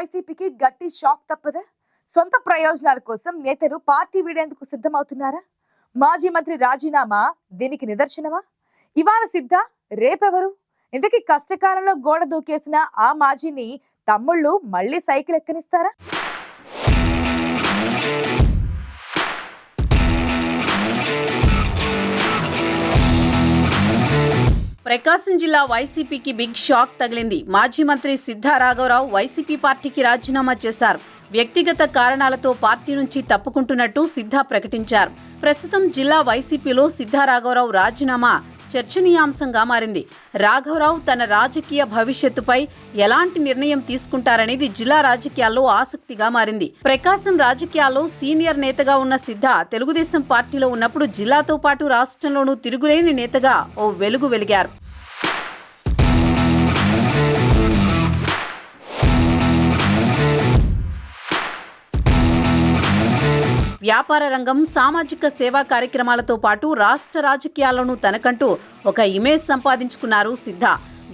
వైసీపీకి గట్టి షాక్ తప్పదా? సొంత ప్రయోజనాల కోసం నేతలు పార్టీ వీడేందుకు సిద్ధమవుతున్నారా? మాజీ మంత్రి రాజీనామా దీనికి నిదర్శనమా? ఇవాళ సిద్ధ రేపెవరు? ఇంతకీ కష్టకాలంలో గోడ దూకేసిన ఆ మాజీని తమ్ముళ్ళు మళ్ళీ సైకిల్ ఎక్కనిస్తారా? ప్రకాశం జిల్లా వైసీపీకి బిగ్ షాక్ తగిలింది. మాజీ మంత్రి సిద్ధా రాఘవరావు వైసీపీ పార్టీకి రాజీనామా చేశారు. వ్యక్తిగత కారణాలతో పార్టీ నుంచి తప్పుకుంటున్నట్టు సిద్ధా ప్రకటించారు. ప్రస్తుతం జిల్లా వైసీపీలో సిద్ధా రాఘవరావు రాజీనామా చర్చనీయాంశంగా మారింది. రాఘవరావు తన రాజకీయ భవిష్యత్తుపై ఎలాంటి నిర్ణయం తీసుకుంటారనేది జిల్లా రాజకీయాల్లో ఆసక్తిగా మారింది. ప్రకాశం రాజకీయాల్లో సీనియర్ నేతగా ఉన్న సిద్ధ తెలుగుదేశం పార్టీలో ఉన్నప్పుడు జిల్లాతో పాటు రాష్ట్రంలోనూ తిరుగులేని నేతగా ఓ వెలుగు వెలిగారు. వ్యాపార రంగం సామాజిక సేవా కార్యక్రమాలతో పాటు రాష్ట్ర రాజకీయాలను తనకంటూ ఒక ఇమేజ్ సంపాదించుకున్నారు సిద్ధ.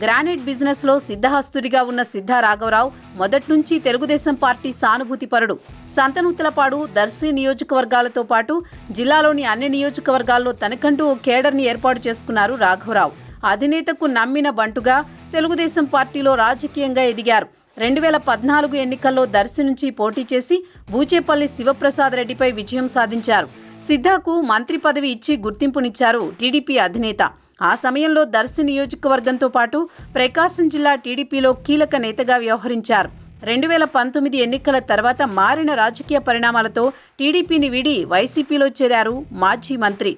గ్రానైట్ బిజినెస్లో సిద్ధహస్తుడిగా ఉన్న సిద్ధ రాఘవరావు మొదటి నుంచి తెలుగుదేశం పార్టీ సానుభూతి పరుడు సంతనూతలపాడు దర్శి నియోజకవర్గాలతో పాటు జిల్లాలోని అన్ని నియోజకవర్గాల్లో తనకంటూ ఓ కేడర్ని ఏర్పాటు చేసుకున్నారు రాఘవరావు. అధినేతకు నమ్మిన బంటుగా తెలుగుదేశం పార్టీలో రాజకీయంగా ఎదిగారు. రెండు వేల పద్నాలుగు ఎన్నికల్లో దర్శి నుంచి పోటీ చేసి బూచేపల్లి శివప్రసాద్ రెడ్డిపై విజయం సాధించారు. సిద్ధాకు మంత్రి పదవి ఇచ్చి గుర్తింపునిచ్చారు టీడీపీ అధినేత. ఆ సమయంలో దర్శి నియోజకవర్గంతో పాటు ప్రకాశం జిల్లా టీడీపీలో కీలక నేతగా వ్యవహరించారు. రెండు వేల పంతొమ్మిది ఎన్నికల తర్వాత మారిన రాజకీయ పరిణామాలతో టీడీపీని వీడి వైసీపీలో చేరారు మాజీ మంత్రి.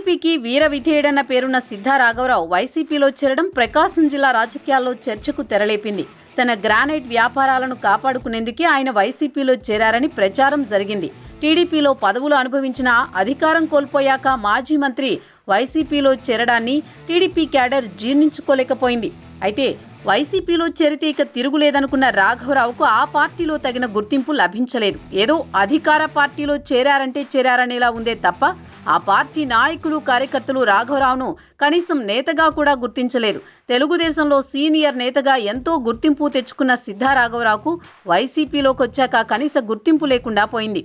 టీడీపీకి వీర విధేయుడన్న పేరున్న సిద్ధా రాఘవరావు వైసీపీలో చేరడం ప్రకాశం జిల్లా రాజకీయాల్లో చర్చకు తెరలేపింది. తన గ్రానైట్ వ్యాపారాలను కాపాడుకునేందుకే ఆయన వైసీపీలో చేరారని ప్రచారం జరిగింది. టీడీపీలో పదవులు అనుభవించిన అధికారం కోల్పోయాక మాజీ మంత్రి వైసీపీలో చేరడాన్ని టీడీపీ క్యాడర్ జీర్ణించుకోలేకపోయింది. అయితే వైసీపీలో చేరితే ఇక తిరుగులేదనుకున్న రాఘవరావుకు ఆ పార్టీలో తగిన గుర్తింపు లభించలేదు. ఏదో అధికార పార్టీలో చేరారంటే చేరారనేలా ఉందే తప్ప ఆ పార్టీ నాయకులు కార్యకర్తలు రాఘవరావును కనీసం నేతగా కూడా గుర్తించలేదు. తెలుగుదేశంలో సీనియర్ నేతగా ఎంతో గుర్తింపు తెచ్చుకున్న సిద్ధా రాఘవరావుకు వైసీపీలోకి వచ్చాక కనీస గుర్తింపు లేకుండా పోయింది.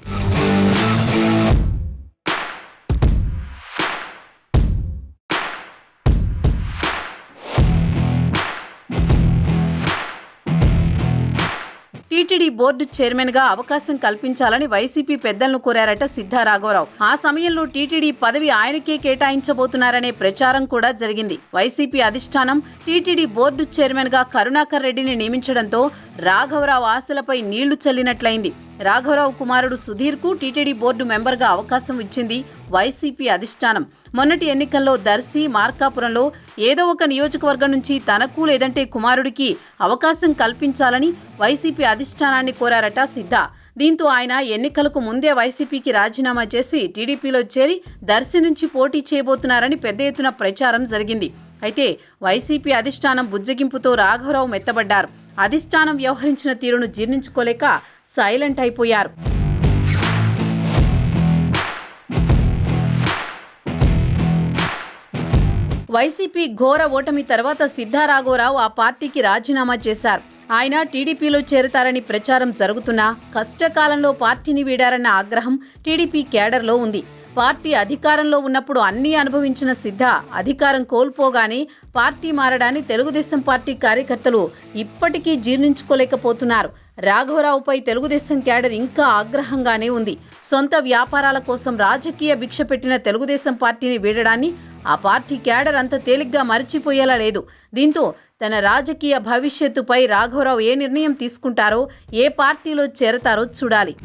టీటీడీ బోర్డు చైర్మన్గా అవకాశం కల్పించాలని వైసీపీ పెద్దలను కోరారట సిద్ధారాఘవరావు ఆ సమయంలో టీటీడీ పదవి ఆయనకే కేటాయించబోతున్నారనే ప్రచారం కూడా జరిగింది. వైసీపీ అధిష్టానం టీటీడీ బోర్డు చైర్మన్గా కరుణాకర్ రెడ్డిని నియమించడంతో రాఘవరావు ఆశలపై నీళ్ళు చల్లినట్లయింది. రాఘవరావు కుమారుడు సుధీర్కు టీటీడీ బోర్డు మెంబర్గా అవకాశం ఇచ్చింది వైసీపీ అధిష్టానం. మొన్నటి ఎన్నికల్లో దర్శి మార్కాపురంలో ఏదో ఒక నియోజకవర్గం నుంచి తనకు లేదంటే కుమారుడికి అవకాశం కల్పించాలని వైసీపీ అధిష్టానాన్ని కోరారట సిద్ధ. దీంతో ఆయన ఎన్నికలకు ముందే వైసీపీకి రాజీనామా చేసి టీడీపీలో చేరి దర్శి నుంచి పోటీ చేయబోతున్నారని పెద్ద ఎత్తున ప్రచారం జరిగింది. అయితే వైసీపీ అధిష్టానం బుజ్జగింపుతో రాఘవరావు మెత్తబడ్డారు. అధిష్టానం వ్యవహరించిన తీరును జీర్ణించుకోలేక సైలెంట్ అయిపోయారు. వైసీపీ ఘోర ఓటమి తర్వాత సిద్ధారాఘవరావు ఆ పార్టీకి రాజీనామా చేశారు. ఆయన టీడీపీలో చేరతారని ప్రచారం జరుగుతున్నా కష్టకాలంలో పార్టీని వీడారన్న ఆగ్రహం టీడీపీ కేడర్లో ఉంది. పార్టీ అధికారంలో ఉన్నప్పుడు అన్నీ అనుభవించిన సిద్ధ. అధికారం కోల్పోగానే పార్టీ మారడాన్ని తెలుగుదేశం పార్టీ కార్యకర్తలు ఇప్పటికీ జీర్ణించుకోలేకపోతున్నారు. రాఘవరావుపై తెలుగుదేశం క్యాడర్ ఇంకా ఆగ్రహంగానే ఉంది. సొంత వ్యాపారాల కోసం రాజకీయ భిక్ష పెట్టిన తెలుగుదేశం పార్టీని వీడడాన్ని ఆ పార్టీ క్యాడర్ అంత తేలిగ్గా మరిచిపోయేలా లేదు. దీంతో తన రాజకీయ భవిష్యత్తుపై రాఘవరావు ఏ నిర్ణయం తీసుకుంటారో ఏ పార్టీలో చేరతారో చూడాలి.